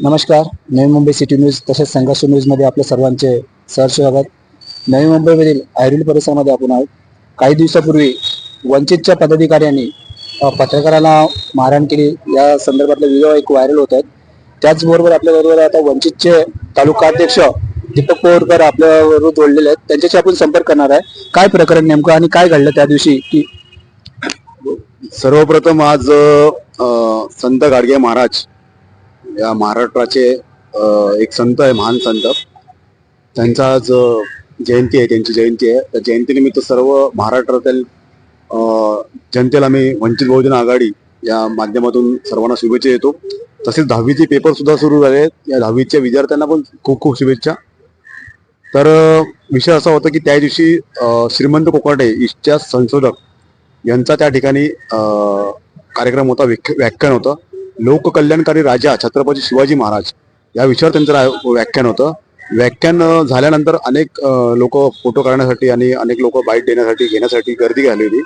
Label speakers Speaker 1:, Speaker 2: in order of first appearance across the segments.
Speaker 1: नमस्कार Navi Mumbai city news तसेच संघर्ष न्यूजमध्ये आपल्या सर्वांचे सहर्ष स्वागत. नवी मुंबईमधील ऐरोली परिसरामध्ये आपण आहोत. काही दिवसापूर्वी वंचितच्या पदाधिकाऱ्यांनी पत्रकारांना पत्रकाराला मारहाण केली. या संदर्भातले व्हिडिओ एक व्हायरल होत. आहेत त्याचबरोबर आपल्याबरोबर आता वंचितचे तालुका अध्यक्ष दीपक पोरकर आपल्याबरोबर जोडलेले आहेत. त्यांच्याशी आपण संपर्क करणार आहे. काय प्रकरण नेमकं आणि काय घडलं त्या दिवशी? की
Speaker 2: सर्वप्रथम आज संत गाडगे महाराज या महाराष्ट्राचे एक संत आहे महान संत. त्यांचा आज जयंती आहे त्यांची जयंती आहे. त्या जयंतीनिमित्त सर्व महाराष्ट्रातील जनतेला मी वंचित बहुजन आघाडी या माध्यमातून सर्वांना शुभेच्छा देतो. तसेच दहावीचे पेपर सुद्धा सुरू झाले आहेत. या दहावीच्या विद्यार्थ्यांना पण खूप खूप शुभेच्छा. तर विषय असा होता की त्या दिवशी श्रीमंत कोकाटे ईस्टच्या संशोधक यांचा त्या ठिकाणी कार्यक्रम होता व्याख्यान होतं. लोककल्याणकारी राजा छत्रपती शिवाजी महाराज या विषयावर त्यांचं व्याख्यान होतं. व्याख्यान झाल्यानंतर अनेक लोक फोटो काढण्यासाठी आणि अनेक लोक बाईट देण्यासाठी घेण्यासाठी गर्दी झाली होती.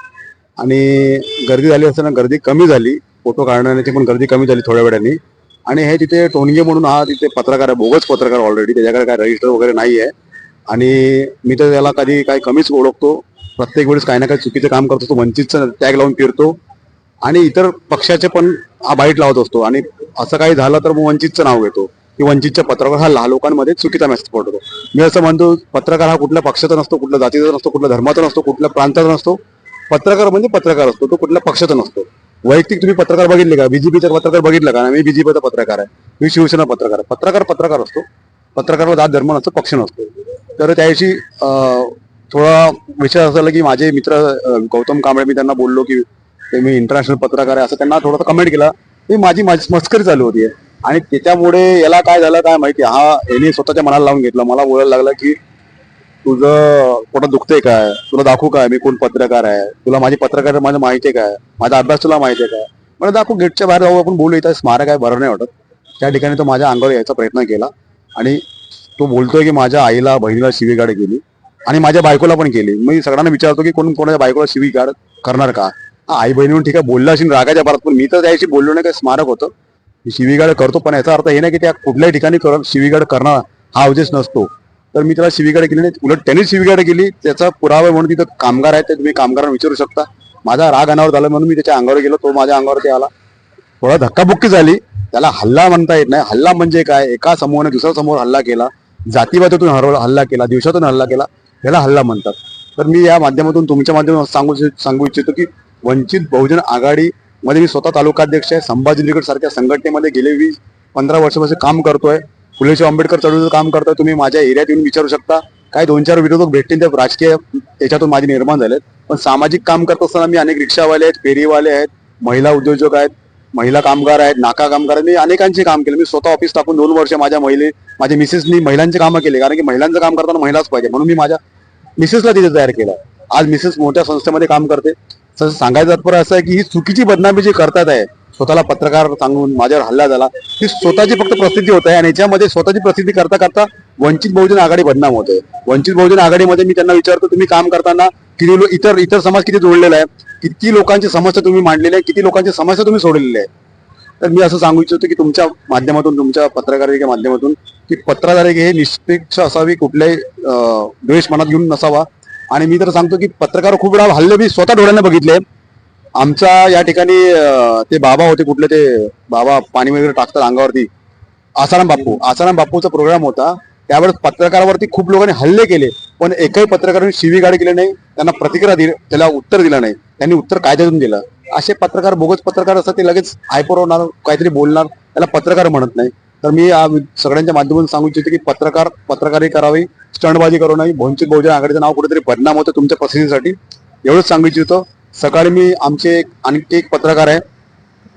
Speaker 2: आणि गर्दी झाली असताना गर्दी कमी झाली. फोटो काढण्याची पण गर्दी कमी झाली थोड्या वेळाने. आणि हे तिथे टोणगे म्हणून हा तिथे पत्रकार आहे बोगस पत्रकार ऑलरेडी त्याच्याकडे काय रजिस्टर वगैरे नाही आहे. आणि मी तर त्याला कधी काही कमीच ओळखतो. प्रत्येक वेळेस काही ना काही चुकीचं काम करतो तो वंचितचं टॅग लावून फिरतो. आणि इतर पक्षाचे पण बाईट लावत असतो. आणि असं काही झालं तर मग वंचितचं नाव घेतो. की वंचितच्या पत्रकार हा लहान लोकांमध्ये चुकीचा मेसेज पडतो. मी असं म्हणतो पत्रकार हा कुठल्या पक्षाचा नसतो कुठल्या जातीचा नसतो कुठल्या धर्माचा नसतो कुठल्या प्रांताचा नसतो. पत्रकार म्हणजे पत्रकार असतो तो कुठल्या पक्षाचा नसतो. वैयक्तिक तुम्ही पत्रकार बघितले का? बीजेपीचा पत्रकार बघितलं का? मी बीजेपीचा पत्रकार आहे. मी शिवसेना पत्रकार आहे. पत्रकार पत्रकार असतो. पत्रकाराला जात धर्म नसतो पक्ष नसतो. तर त्याविषयी थोडा विचार असा झाला की माझे मित्र गौतम कांबळे मी त्यांना बोललो की ते मी इंटरनॅशनल पत्रकार आहे असं त्यांना थोडासा कमेंट केला. ही माझी माझी मस्करी चालू होती. आणि त्याच्यामुळे याला काय झालं काय माहिती हा याने स्वतःच्या मनाला लावून घेतलं. मला बोलायला लागलं की तुझं पोटात दुखतंय काय? तुला दाखवू काय मी कोण पत्रकार आहे? तुला माझी पत्रकार माझं माहिती आहे काय? माझा अभ्यास तुला माहिती आहे काय? मला दाखवू गेटच्या बाहेर जाऊ आपण बोलू. इथं स्मारक आहे बरं नाही वाटत. त्या ठिकाणी तो माझ्या अंगावर यायचा प्रयत्न केला. आणि तो बोलतोय की माझ्या आईला बहिणीला शिवीगाड केली. आणि माझ्या बायकोला पण केली. मी सगळ्यांना विचारतो की कोण कोणाच्या बायकोला शिवीगाड करणार का? आई बहिणीहून ठीक आहे बोलला असेल रागाच्या परत पण मी तर त्याशी बोललो नाही काही स्मारक होतं. मी शिवीगाड करतो पण याचा अर्थ हे नाही की त्या कुठल्याही ठिकाणी कर- शिवीगाड करणार हा उद्देश नसतो. तर मी त्याला शिवीगाड केली नाही उलट त्यांनी शिवीगाड केली त्याचा पुरावा म्हणून तिथं कामगार आहे ते तुम्ही कामगारांना विचारू शकता. माझा राग अनावर झाला म्हणून मी त्याच्या अंगावर गेलो तो माझ्या अंगावरती आला. थोडा धक्काबुक्की झाली. त्याला हल्ला म्हणता येत नाही. हल्ला म्हणजे काय? एका समूहाने दुसऱ्या समोर हल्ला केला. जातीवादातून हरवला हल्ला केला दिवसातून हल्ला केला त्याला हल्ला म्हणतात. तर मी या माध्यमातून तुमच्या माध्यमातून सांगू सांगू इच्छितो की वंचित बहुजन आघाडी मध्ये मी स्वतः तालुकाध्यक्ष आहे. संभाजी ब्रिगेड सारख्या संघटनेमध्ये गेले वीस पंधरा वर्षापासून काम करतोय. फुलेशाह आंबेडकर चळवळीचं काम करतोय. तुम्ही माझ्या एरियात येऊन विचारू शकता. काही दोन चार विरोधक भेटतील ते राजकीय याच्यातून माझे निर्माण झालेत. पण सामाजिक काम करत असताना मी अनेक रिक्षावाले आहेत फेरीवाले आहेत महिला उद्योजक आहेत महिला कामगार आहेत नाका कामगार आहेत. मी अनेकांचे काम केले. मी स्वतः ऑफिस टाकून दोन वर्ष माझ्या महिले माझ्या मिसेसनी महिलांचे कामं केले. कारण की महिलांचं काम करताना महिलाच पाहिजे. म्हणून मी माझ्या मिसेसला तिथे तयार केलं. आज मिसेस मोठ्या संस्थेमध्ये काम करते. तसं सांगायचं तात्पर्य असं आहे की ही चुकीची बदनामी जी करतात आहे स्वतःला पत्रकार सांगून माझ्यावर हल्ला झाला ही स्वतःची फक्त प्रसिद्धी होत आहे आणि याच्यामध्ये स्वतःची प्रसिद्धी करता करता वंचित बहुजन आघाडी बदनाम होते. वंचित बहुजन आघाडीमध्ये मी त्यांना विचारतो तुम्ही काम करताना किती लोक इतर इतर समाज किती जोडलेला आहे किती लोकांची समस्या तुम्ही मांडलेल्या आहे किती लोकांची समस्या तुम्ही सोडलेल्या आहे. तर मी असं सांगू इच्छितो की तुमच्या माध्यमातून तुमच्या पत्रकारितेच्या माध्यमातून की पत्रकारिता हे निष्पेक्ष असावी कुठल्याही द्वेष मनात घेऊन नसावा आणि मी तर सांगतो की पत्रकार खूप वेळा हल्ले मी स्वतः डोळ्याने बघितले. आमच्या या ठिकाणी ते बाबा होते कुठले ते बाबा पाणी वगैरे टाकतात अंगावरती. आसाराम बापू आसाराम बापूचा प्रोग्राम होता. त्यावेळेस पत्रकारावरती खूप लोकांनी हल्ले केले पण एकही पत्रकारांनी गाडी केली नाही. त्यांना प्रतिक्रिया दिली त्याला उत्तर दिलं नाही. त्यांनी उत्तर कायद्यातून दिलं. असे पत्रकार बोगस पत्रकार असतात ते लगेच आयपोरवणार काहीतरी बोलणार त्याला पत्रकार म्हणत नाही. तर मी सगळ्यांच्या माध्यमातून सांगू इच्छितो की पत्रकार पत्रकारी करावी स्टंटबाजी करू नाही भोंचित बहुजन आघाडीचं नाव कुठेतरी बदनाम होतं तुमच्या प्रसिद्धीसाठी एवढंच सांगू इच्छितो. सकाळी मी आमचे एक आणखी एक पत्रकार आहे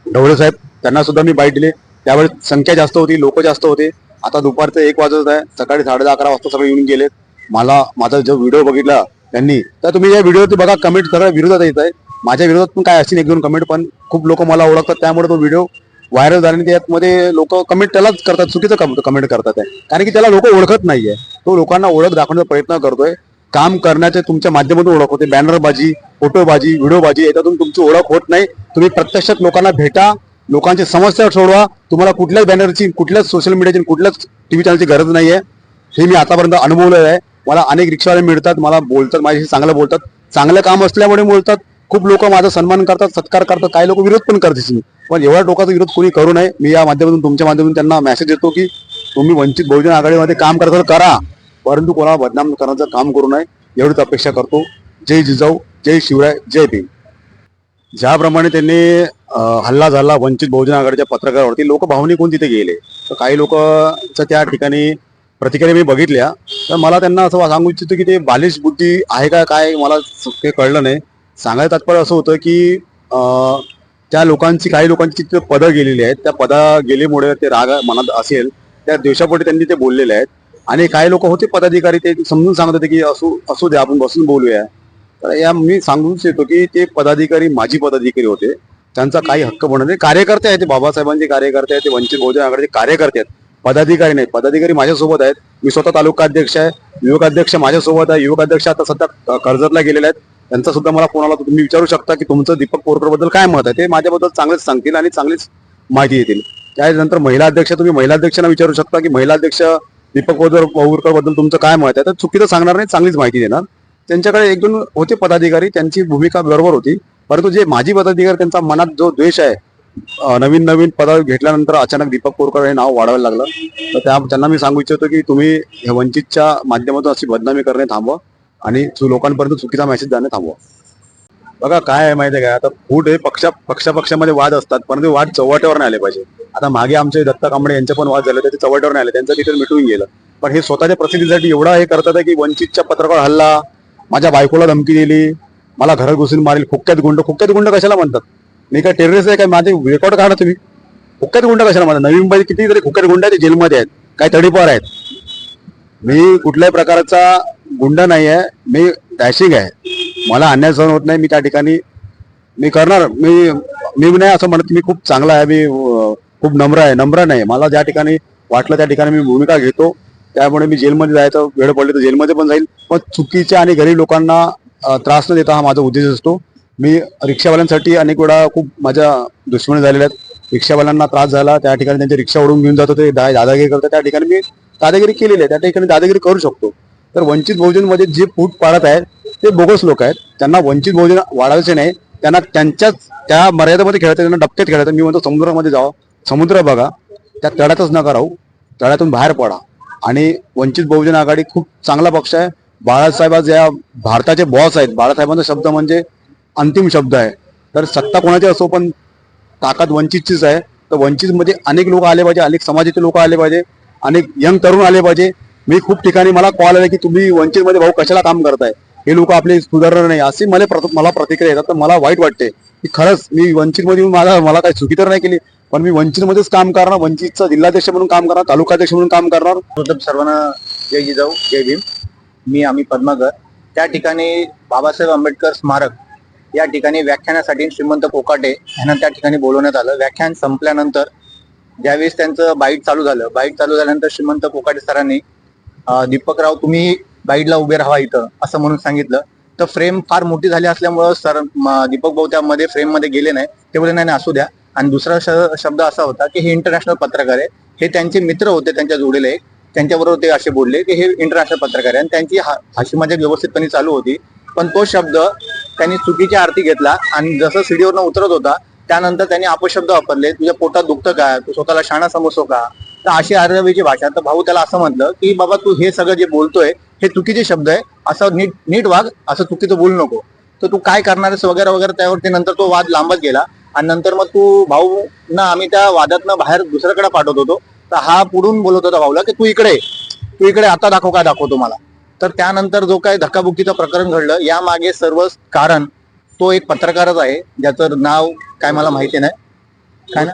Speaker 2: ढवळे साहेब त्यांना सुद्धा मी बाईट दिली. त्यावेळेस संख्या जास्त होती लोक जास्त होते. आता दुपारचं एक वाजत आहे सकाळी साडे अकरा वाजता सगळे येऊन गेलेत. मला माझा जो व्हिडिओ बघितला त्यांनी तर तुम्ही या व्हिडिओवरती बघा कमेंट सगळ्या विरोधात येत आहे. माझ्या विरोधात पण काय असतील एक दोन कमेंट पण खूप लोक मला ओळखतात त्यामुळे तो व्हिडिओ व्हायरल झाल्याने त्यामध्ये लोक कमेंट त्यालाच करतात चुकीचं कमेंट करतात आहे कारण की त्याला लोक ओळखत नाहीये. तो लोकांना ओळख दाखवण्याचा प्रयत्न करतोय. काम करण्याचे तुमच्या माध्यमातून ओळख होते. बॅनरबाजी फोटोबाजी व्हिडिओबाजी याच्यातून तुमची ओळख होत नाही. तुम्ही प्रत्यक्षात लोकांना भेटा लोकांची समस्या सोडवा. तुम्हाला कुठल्याच बॅनरची कुठल्याच सोशल मीडियाची कुठल्याच टीव्ही चॅनलची गरज नाही आहे हे मी आतापर्यंत अनुभवलेलं आहे मला अनेक रिक्षावाले मिळतात मला बोलतात माझ्याशी चांगलं बोलतात. चांगलं काम असल्यामुळे बोलतात. खूप लोक माझा सन्मान करतात सत्कार करतात काही लोक विरोध पण करतात. पण एवढ्या टोकाचा विरोध कोणी करू नये. मी या माध्यमातून तुमच्या माध्यमातून त्यांना मेसेज देतो की तुम्ही वंचित बहुजन आघाडीमध्ये काम करता तर करा. परंतु कोणाला बदनाम करण्याचं काम करू नये. एवढीच अपेक्षा करतो. जय जिजाऊ जय शिवराय जय भीम. ज्याप्रमाणे त्यांनी हल्ला झाला वंचित बहुजन आघाडीच्या पत्रकारावरती लोक भावनिक होऊन तिथे गेले. तर काही लोकांचं त्या ठिकाणी प्रतिक्रिया मी बघितल्या. तर मला त्यांना असं सांगू इच्छितो की ते बालिश बुद्धी आहे का काय मला ते कळलं नाही. सांगायचं तात्पर्य असं होतं की त्या लोकांची काही लोकांची तिथे पदं गेलेली आहेत. त्या पदा गेल्यामुळे ते राग मनात असेल. त्या दिवसापोटी त्यांनी ते बोललेले आहेत. आणि काही लोक होते पदाधिकारी ते समजून सांगत होते की असू असू द्या आपण बसून बोलूया. तर या मी सांगूच येतो की ते पदाधिकारी माजी पदाधिकारी होते. त्यांचा काही हक्क बनत नाही. कार्यकर्ते आहेत ते बाबासाहेबांचे कार्यकर्ते आहेत ते वंचित बहुजन आघाडीचे कार्यकर्ते आहेत. पदाधिकारी नाही पदाधिकारी माझ्यासोबत आहेत. मी स्वतः तालुका अध्यक्ष आहे. युवक अध्यक्ष माझ्यासोबत आहे. युवक अध्यक्ष आता सध्या कर्जतला गेलेले आहेत. त्यांचा सुद्धा मला फोन आला होता. तुम्ही विचारू शकता की तुमचं दीपक पोरकरबद्दल काय मत आहे? ते माझ्याबद्दल चांगलेच सांगतील आणि चांगलीच माहिती देतील. त्यानंतर महिला अध्यक्ष तुम्ही महिला अध्यक्षांना विचारू शकता की महिला अध्यक्ष दीपक पोरकरबद्दल तुमचं काय मत आहे? तर चुकीचं सांगणार नाही चांगलीच माहिती देणार. त्यांच्याकडे एक दोन होते पदाधिकारी त्यांची भूमिका बरोबर होती. परंतु जे माजी पदाधिकारी त्यांचा मनात जो द्वेष आहे नवीन नवीन पद घेतल्यानंतर अचानक दीपक कोरकर हे नाव वाढवायला लागलं. तर त्या त्यांना मी सांगू इच्छितो की तुम्ही हे वंचितच्या माध्यमातून अशी बदनामी करणे थांबवा. आणि लोकांपर्यंत चुकीचा मेसेज जाणं थांबवा. बघा काय आहे माहिती आहे का? आता फूट हे पक्षा पक्षापक्षामध्ये वाद असतात परंतु वाद चव्हाट्यावर नाही आले पाहिजे. आता मागे आमचे दत्ता कांबळे यांचे पण वाद झाले होते ते चव्हाट्यावर नाही आले. त्यांचं तिथे मिटून गेलं. पण हे स्वतःच्या प्रसिद्धीसाठी एवढा हे करतात की वंचितच्या पत्रकार हल्ला माझ्या बायकोला धमकी दिली मला घरात घुसून मारेल खुक्क्यात गुंड. खुक्क्यात गुंड कशाला म्हणतात? मी काय टेररिस्ट आहे काय? माझे रेकॉर्ड काढा तुम्ही. खुक्क्यात गुंड कशाला म्हणतात? नवी मुंबईत किती तरी खुक्क्यात गुंड आहेत ते जेलमध्ये आहेत. काय तडीपार आहेत. मी कुठल्याही प्रकारचा गुंड नाही आहे. मी डॅशिंग आहे. मला अन्याय सहन होत नाही. मी त्या ठिकाणी मी करणार. मी मी नाही असं म्हणत मी खूप चांगला आहे. मी खूप नम्र आहे. नम्र नाही. मला ज्या ठिकाणी वाटलं त्या ठिकाणी मी भूमिका घेतो. त्यामुळे मी जेलमध्ये जायचं वेळ पडली तर जेलमध्ये पण जाईल. पण चुकीच्या आणि गरीब लोकांना त्रास न देता हा माझा उद्देश असतो. मी रिक्षावाल्यांसाठी अनेक वेळा खूप माझ्या दुश्मनी झालेल्या आहेत. रिक्षावाल्यांना त्रास झाला. त्या ठिकाणी त्यांची रिक्षा ओढून घेऊन जातो. ते दादागिरी करतात. त्या ठिकाणी मी दादागिरी केलेली आहे. त्या ठिकाणी दादागिरी करू शकतो. तर वंचित बहुजनमध्ये जे फूट पाडत आहेत ते बोगस लोक आहेत. त्यांना वंचित बहुजन वाढायचे नाही. त्यांना त्यांच्याच त्या मर्यादेमध्ये खेळायचं त्यांना डबक्यात खेळायचं. मी म्हणतो समुद्रामध्ये जावं समुद्र बघा. त्या तळ्यातच नका राहू. तळ्यातून बाहेर पडा. आणि वंचित बहुजन आघाडी खूप चांगला पक्ष आहे. बाळासाहेब ज्या भारताचे बॉस आहेत. बाळासाहेबांचा शब्द म्हणजे अंतिम शब्द आहे. तर सत्ता कोणाची असो पण ताकद वंचितचीच आहे. तर वंचितमध्ये अनेक लोक आले पाहिजे. अनेक समाजाचे लोक आले पाहिजे. अनेक यंग तरुण आले पाहिजे. मी खूप ठिकाणी मला कॉल आला की तुम्ही वंचितमध्ये भाऊ कशाला काम करताय? हे लोक आपले सुधारणार नाही. अशी मला प्रत- मला प्रतिक्रिया येतात. तर मला वाईट वाटते की खरंच मी वंचितमध्ये माझा येऊन मला मला काही चुकी तर नाही केली पण मी वंचितमध्येच काम करणार वंचितचा जिल्हाध्यक्ष म्हणून काम करणार तालुकाध्यक्ष म्हणून काम करणार.
Speaker 3: प्रथम सर्वांना जय जिजाऊ जय भीम. मी आम्ही पद्मागर त्या ठिकाणी बाबासाहेब आंबेडकर स्मारक या ठिकाणी व्याख्यानासाठी श्रीमंत कोकाटे यांना त्या ठिकाणी बोलवण्यात आलं. व्याख्यान संपल्यानंतर ज्यावेळेस त्यांचं बाईट चालू झालं बाईट चालू झाल्यानंतर श्रीमंत कोकाटे सरांनी दीपकराव तुम्ही गाईडला उभे राहा इथं असं म्हणून सांगितलं. तर फ्रेम फार मोठी झाली असल्यामुळं सर दीपक भाऊ त्यामध्ये फ्रेममध्ये गेले नाही. ते बोलले नाही असू द्या. आणि दुसरा शब्द असा होता की हे इंटरनॅशनल पत्रकार आहे. हे त्यांचे मित्र होते त्यांच्या जोडीला एक. त्यांच्याबरोबर ते असे बोलले की हे इंटरनॅशनल पत्रकार आहे. आणि त्यांची हा- हाशी व्यवस्थितपणे चालू होती. पण तो शब्द त्यांनी चुकीच्या आरती घेतला आणि जसं सीडीवरनं उतरत होता त्यानंतर त्यांनी अपशब्द वापरले. तुझ्या पोटात दुखतं का? तू स्वतःला शाणा समजतो का? तर अशी आरवीची भाषा. तर भाऊ त्याला असं म्हटलं की बाबा तू हे सगळं जे बोलतोय हे चुकीचे शब्द आहे. असं नीट नीट वाग असं चुकीचं बोलू नको. तर तू काय करणार आहेस वगैरे वगैरे त्यावरती नंतर तो वाद लांबत गेला. आणि नंतर मग तू भाऊ ना आम्ही त्या वादातनं बाहेर दुसऱ्याकडे पाठवत होतो. तर हा पुढून बोलत होता भाऊला की तू इकडे तू इकडे आता दाखव काय दाखवतो मला तर त्यानंतर जो काय धक्काबुक्कीचं प्रकरण घडलं यामागे सर्व कारण तो एक पत्रकारच आहे ज्याचं नाव काय मला माहिती नाही. काय ना?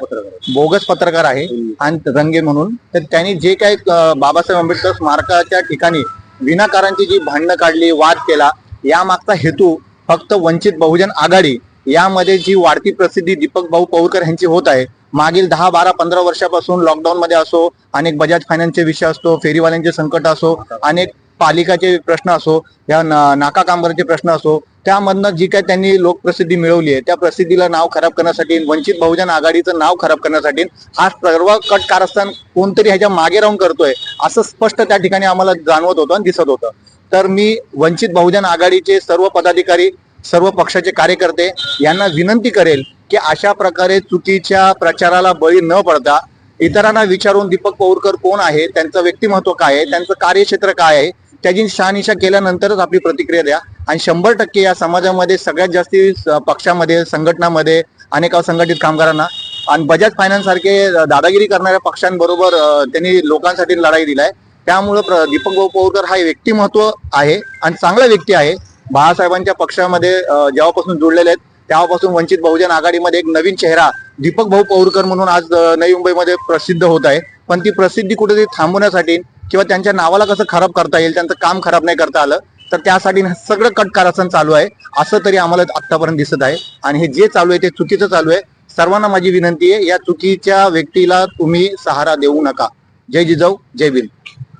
Speaker 3: बोगस पत्रकार. आहे आणि रंगे म्हणून. तर त्यांनी जे काही बाबासाहेब आंबेडकर स्मारकाच्या ठिकाणी विनाकारांची जी भांडणं काढली वाद केला यामागचा हेतू फक्त वंचित बहुजन आघाडी. यामध्ये जी वाढती प्रसिद्धी दीपक भाऊ पौरकर यांची होत आहे मागील दहा बारा पंधरा वर्षापासून लॉकडाऊन मध्ये असो अनेक बजाज फायनान्सचे विषय असतो फेरीवाल्यांचे संकट असो अनेक पालिकाचे प्रश्न असो या नाका कामगारांचे प्रश्न असो त्यामधनं जी काय त्यांनी लोकप्रसिद्धी मिळवली आहे त्या प्रसिद्धीला नाव खराब करण्यासाठी वंचित बहुजन आघाडीचं नाव खराब करण्यासाठी हा सर्व कट कारस्थान कोणतरी ह्याच्या मागे राहून करतोय असं स्पष्ट त्या ठिकाणी आम्हाला जाणवत होतं आणि दिसत होतं. तर मी वंचित बहुजन आघाडीचे सर्व पदाधिकारी सर्व पक्षाचे कार्यकर्ते यांना विनंती करेल की अशा प्रकारे चुकीच्या प्रचाराला बळी न पडता इतरांना विचारून दीपक पौरकर कोण आहे त्यांचं व्यक्तिमत्व काय आहे त्यांचं कार्यक्षेत्र काय आहे त्याची शहानिशा केल्यानंतरच आपली प्रतिक्रिया द्या. आणि शंभर टक्के या समाजामध्ये सगळ्यात जास्ती पक्षामध्ये संघटनामध्ये अनेक असंघटित कामगारांना आणि बजाज फायनान्स सारखे दादागिरी करणाऱ्या पक्षांबरोबर त्यांनी लोकांसाठी लढाई दिलाय. त्यामुळं दीपक भाऊ पौरकर हा व्यक्तिमत्व आहे आणि चांगला व्यक्ती आहे. बाळासाहेबांच्या पक्षामध्ये जेव्हापासून जुळलेले आहेत तेव्हापासून वंचित बहुजन आघाडीमध्ये एक नवीन चेहरा दीपक भाऊ पौरकर म्हणून आज नवी मुंबईमध्ये प्रसिद्ध होत आहे. पण ती प्रसिद्धी कुठेतरी थांबवण्यासाठी किंवा त्यांच्या नावाला कसं खराब करता येईल त्यांचं काम खराब नाही करता आलं तर त्यासाठी सगळं कट कारस्थान चालू आहे असं तरी आम्हाला आतापर्यंत दिसत आहे. आणि हे जे चालू आहे ते चुकीचं चालू आहे. सर्वांना माझी विनंती आहे या चुकीच्या व्यक्तीला तुम्ही सहारा देऊ नका. जय जिजाऊ जय भीम.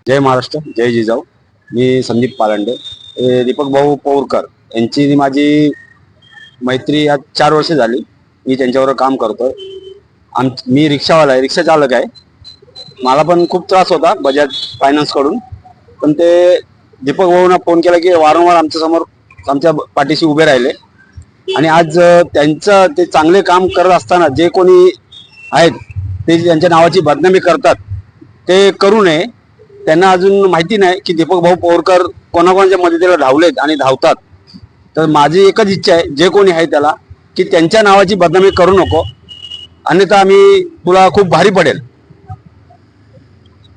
Speaker 2: जय महाराष्ट्र जय जिजाऊ. मी संदीप पालंडे. दीपक भाऊ पौरकर. यांची माझी मैत्री आज चार वर्ष झाली मी त्यांच्यावर काम करतोय. आम मी रिक्षावाला आहे रिक्षा चालक आहे. मला पण खूप त्रास होता बजाज फायनान्सकडून. पण ते दीपक भाऊना फोन केला की वारंवार आमच्यासमोर आमच्या पाठीशी उभे राहिले. आणि आज त्यांचं ते चांगले काम करत असताना जे कोणी आहेत ते त्यांच्या नावाची बदनामी करतात ते करू नये. त्यांना अजून माहिती नाही की दीपक भाऊ पोरकर कोणाकोणाच्या मदतीला धावलेत आणि धावतात. तर माझी एकच इच्छा आहे जे कोणी आहे त्याला की त्यांच्या नावाची बदनामी करू नको. अन्यथा आम्ही तुला खूप भारी पडेल.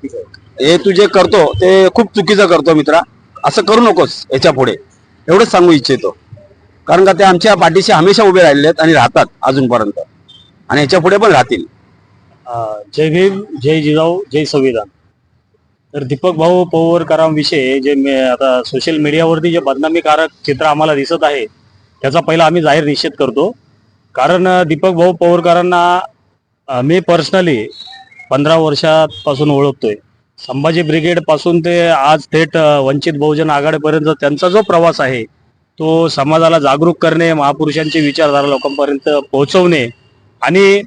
Speaker 2: हे तू जे करतो ते खूप चुकीचं करतो मित्रा. असं करू नकोस याच्यापुढे. एवढंच सांगू इच्छितो. कारण का ते आमच्या पाठीशी हमेशा उभे राहिले आहेत आणि राहतात अजूनपर्यंत. आणि याच्यापुढे पण राहतील.
Speaker 4: जय भीम जय जिजाऊ जय संविधान. तर दीपक भाऊ पौवरकरांविषयी जे आता सोशल मीडियावरती जे बदनामीकारक चित्र आम्हाला दिसत आहे त्याचा पहिला आम्ही जाहीर निषेध करतो. कारण दीपक भाऊ पौवरकरांना मी पर्सनली पंधरा वर्षापासून ओळखतोय. संभाजी ब्रिगेडपासून ते आज थेट वंचित बहुजन आघाडीपर्यंत त्यांचा जो प्रवास आहे तो समाजाला जागरूक करणे महापुरुषांचे विचारधारा लोकांपर्यंत पोहोचवणे आणि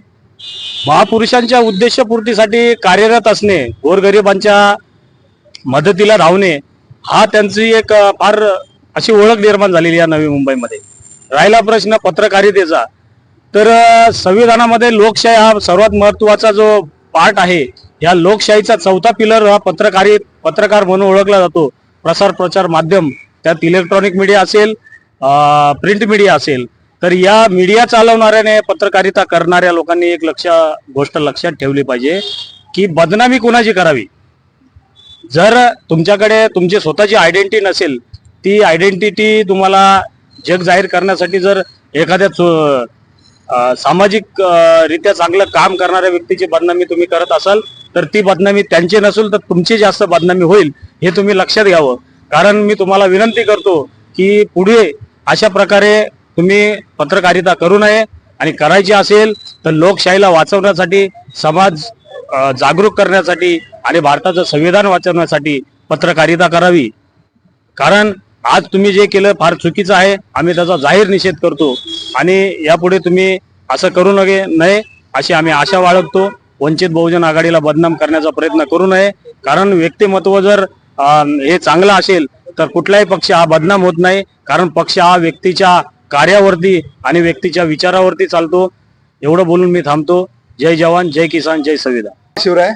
Speaker 4: महापुरुषांच्या उद्देशपूर्तीसाठी कार्यरत असणे गोरगरिबांच्या मदतीला धावणे हा त्यांची एक फार अशी ओळख निर्माण झालेली या नवी मुंबईमध्ये. राहिला प्रश्न पत्रकारितेचा. तर संविधानामध्ये लोकशाही हा सर्वात महत्त्वाचा जो पार्ट आहे. या लोकशाहीचा चौथा पिलर हा पत्रकारी पत्रकार म्हणून ओळखला जातो. प्रसार प्रचार माध्यम. त्यात इलेक्ट्रॉनिक मीडिया असेल प्रिंट मीडिया असेल. तर या मीडिया चालवणाऱ्याने पत्रकारिता करणाऱ्या लोकांनी एक लक्ष गोष्ट लक्षात ठेवली पाहिजे की बदनामी कुणाची करावी? जर तुमच्याकडे तुमची स्वतःची आयडेंटिटी नसेल ती आयडेंटिटी तुम्हाला जग जाहीर करण्यासाठी जर एखाद्या सामाजिक रित्या चांगलं काम करणाऱ्या व्यक्तीची बदनामी तुम्ही करत असाल तर ती बदनामी त्यांची नसेल तर तुमची जास्त बदनामी होईल हे तुम्ही लक्षात घ्यावं. कारण मी तुम्हाला विनंती करतो की पुढे अशा प्रकारे तुम्ही पत्रकारिता करू नये आणि करायची असेल तर लोकशाहीला वाचवण्यासाठी समाज जागरूक करण्यासाठी आणि भारताचं संविधान वाचवण्यासाठी पत्रकारिता करावी. कारण आज तुम्ही जे केलं फार चुकीचं आहे. आम्ही त्याचा जाहीर निषेध करतो. आणि यापुढे तुम्ही असं करू नये नये अशी आम्ही आशा बाळगतो. वंचित बहुजन आघाडीला बदनाम करण्याचा प्रयत्न करू नये. कारण व्यक्तिमत्व जर हे चांगलं असेल तर कुठलाही पक्ष हा बदनाम होत नाही. कारण पक्ष हा व्यक्तीच्या कार्यावरती आणि व्यक्तीच्या विचारावरती चालतो. एवढं बोलून मी थांबतो. जय जवान जय किसान जय संविधान.
Speaker 5: शिवराय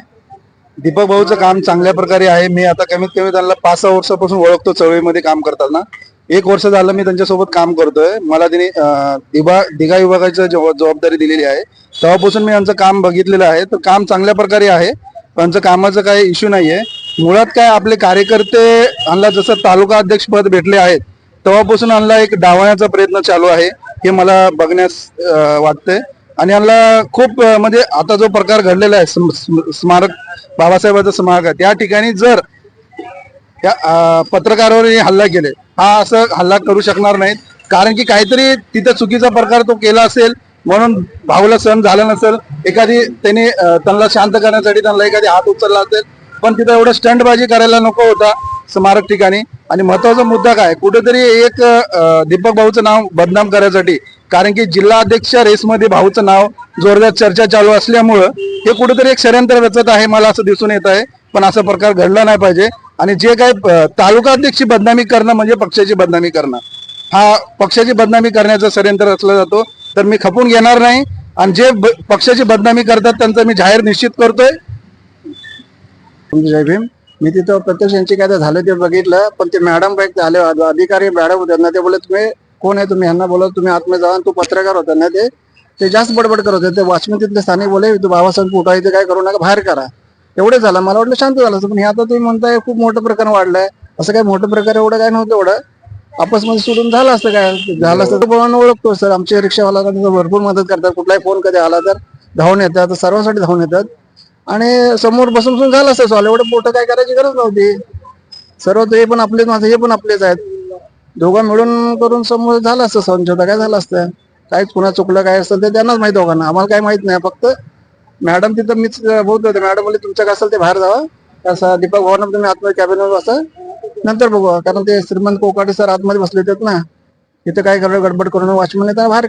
Speaker 5: दीपक भाऊचं काम चांगल्या प्रकारे आहे. मी आता कमीत कमी त्यांना पाच सहा वर्षापासून ओळखतो चळवळीमध्ये काम करताना. एक वर्ष झालं मी त्यांच्यासोबत काम करतोय. मला त्यांनी दिवा दिघा विभागाची जबाबदारी दिलेली आहे. तेव्हापासून मी यांचं काम बघितलेलं आहे. तर काम चांगल्या प्रकारे आहे. त्यांचं कामाचं काही इश्यू आहे मुळात काय आपले कार्यकर्ते यांना जसं तालुका अध्यक्ष पद भेटले आहेत तेव्हापासून यांना एक डावण्याचा प्रयत्न चालू आहे. हे मला बघण्यास वाटतंय. आणि यांना खूप म्हणजे आता जो प्रकार घडलेला आहे स्म- स्म- स्मारक बाबासाहेबांचं स्मारक आहे त्या ठिकाणी जर त्या पत्रकारावर हल्ला केले हा असं हल्ला करू शकणार नाहीत. कारण की काहीतरी तिथं चुकीचा प्रकार तो केला असेल म्हणून भाऊला सहन झाला नसेल एखादी त्यांनी त्यांना शांत करण्यासाठी त्यांना एखादी हात उचलला असेल पण तिथं एवढं स्टंटबाजी करायला नको होता. स्मारक ठिकाणी. आणि महत्त्वाचा मुद्दा काय? कुठेतरी एक दीपक भाऊचं नाव बदनाम करायसाठी. कारण की जिल्हा अध्यक्ष रेसमध्ये भाऊचं नाव जोरदार चर्चा चालू असल्यामुळं हे कुठेतरी एक षडयंत्र रचत आहे मला असं दिसून येत आहे. पण असा प्रकार घडला नाही पाहिजे. आणि जे काय तालुका अध्यक्ष बदनामी करणं म्हणजे पक्षाची बदनामी करणं. हा पक्षाची बदनामी करण्याचं षडयंत्र रचला जातो. तर मी खपून घेणार नाही. आणि जे पक्षाची बदनामी करतात त्यांचं मी जाहीर निश्चित करतोय.
Speaker 1: जय भीम. मी तिथं प्रत्यक्ष यांचे काय झालं ते बघितलं पण ते मॅडम काय झाले अधिकारी मॅडम होते ना ते बोलले तुम्ही कोण आहे तुम्ही? ह्यांना बोला तुम्ही आतमध्ये जा तू पत्रकार होता ना ते. ते जास्त बडबड करत होते. ते वॉचमॅन तिथले स्थानिक बोले तू बाबासाहेब कुठं इथे काय करू नका बाहेर करा. एवढे झालं. मला वाटलं शांत झालं पण हे आता तुम्ही म्हणताय खूप मोठं प्रकरण वाढलंय. असं काय मोठं प्रकार एवढं काय नव्हतं एवढं. आपसमध्ये सोडून झालं असतं काय? झालं असतं तर ओळखतो सर? आमचे रिक्षावाला भरपूर मदत करतात. कुठलाही फोन कधी आला तर धावून येतात सर्वांसाठी धावून येतात. आणि समोर बसून बसून झालं असतं सॉल्व एवढं मोठं काय करायची गरज नव्हती. सर्व ते पण आपलेच माझं हे पण आपलेच आहेत. दोघं मिळून करून समोर झालं असतं समझोता काय झालं असतं? काहीच कुणा चुकलं काय असतं ते त्यांनाच माहिती दोघांना. आम्हाला काय माहीत नाही. फक्त मॅडम तिथं मीच बोलत होते. मॅडम बोलले तुमचं काय असेल ते बाहेर जावा? असं दीपक भवना तुम्ही आतमध्ये कॅबिनवर बसा. नंतर बघू. कारण ते श्रीमंत कोकाटे सर आतमध्ये बसले होते ना. तिथं काय करणं गडबड करून वॉचमॅन बाहेर.